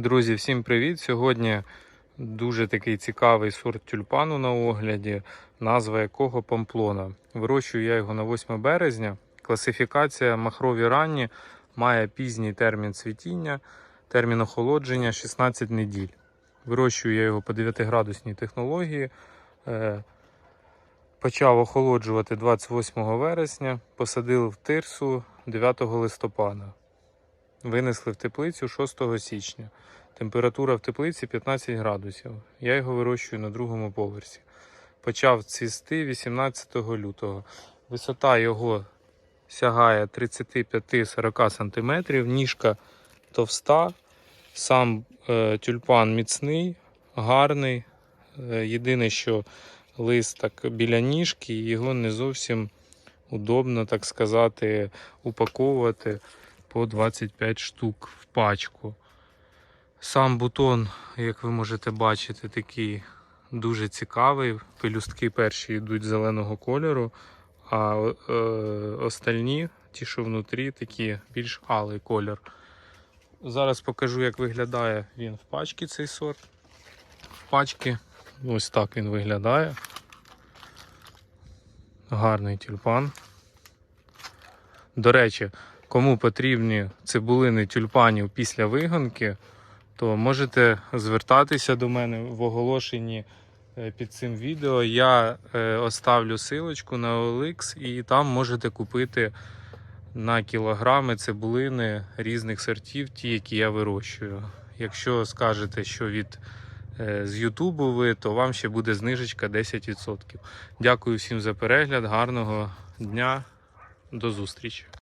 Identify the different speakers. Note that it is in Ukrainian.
Speaker 1: Друзі, всім привіт! Сьогодні дуже такий цікавий сорт тюльпану на огляді, назва якого памплона. Вирощую я його на 8 березня. Класифікація махрові ранні має пізній термін цвітіння, термін охолодження 16 неділь. Вирощую я його по 9-градусній технології. Е, Почав охолоджувати 28 вересня, посадили в тирсу 9 листопада. Винесли в теплицю 6 січня. Температура в теплиці 15 градусів. Я його вирощую на другому поверсі. Почав цвісти 18 лютого. Висота його сягає 35-40 см, ніжка товста, сам е, тюльпан міцний, гарний. Е, єдине, що лист так біля ніжки, його не зовсім удобно, так сказати, упаковувати по 25 штук в пачку. Сам бутон, як ви можете бачити, такий дуже цікавий. Пелюстки перші йдуть зеленого кольору, а е, остальні, ті, що внутрі, такі більш алий колір. Зараз покажу, як виглядає він в пачці цей сорт. В пачці ось так він виглядає. Гарний тюльпан. До речі, кому потрібні цибулини тюльпанів після вигонки, то можете звертатися до мене в оголошенні е, під цим відео. Я е, оставлю силочку на OLX і там можете купити на кілограми цибулини різних сортів, ті, які я вирощую. Якщо скажете, що від е, з Ютубу ви, то вам ще буде знижечка 10%. Дякую всім за перегляд, гарного дня, до зустрічі!